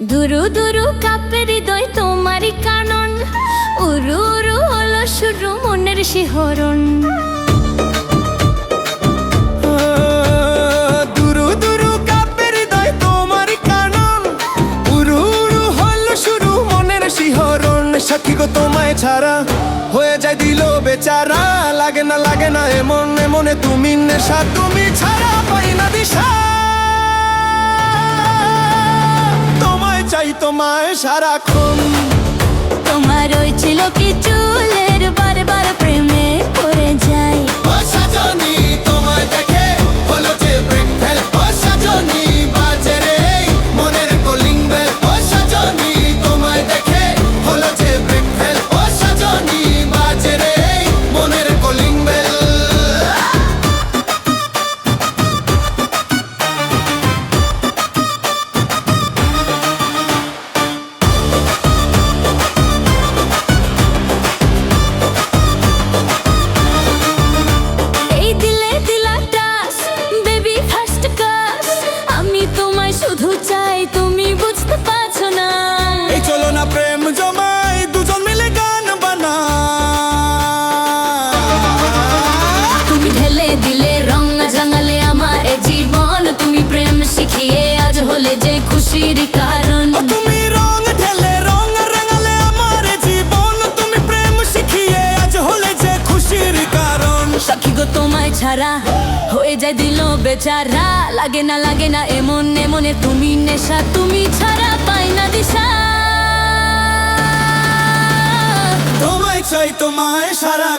দুরু কাপে হৃদয় তোমারই কানন। উরু উরু হলো শুরু মনের শিহরণ। দুরু দুরু তোমায় ছাড়া হয়ে যায় দিল বেচারা। লাগে না লাগে না, এমন, এমনে তুমি নেশা। তুমি ছাড়া পাই না দিশা। চাই তোমায় সারাক্ষণ। তোমার ওই ছিল কি শুধু চাই তুমি বুঝতে পারছ না। এই চলো না প্রেম জমাই দুজন মিলে গান বানা তুমি ঢেলে দিলে ছাড়া হয়ে যায় দিল বেচারা। লাগে না লাগে না, এমন, এমনে তুমি নেশা, তুমি ছাড়া পাই না দিশা। তোমায় চাই তোমায় সারা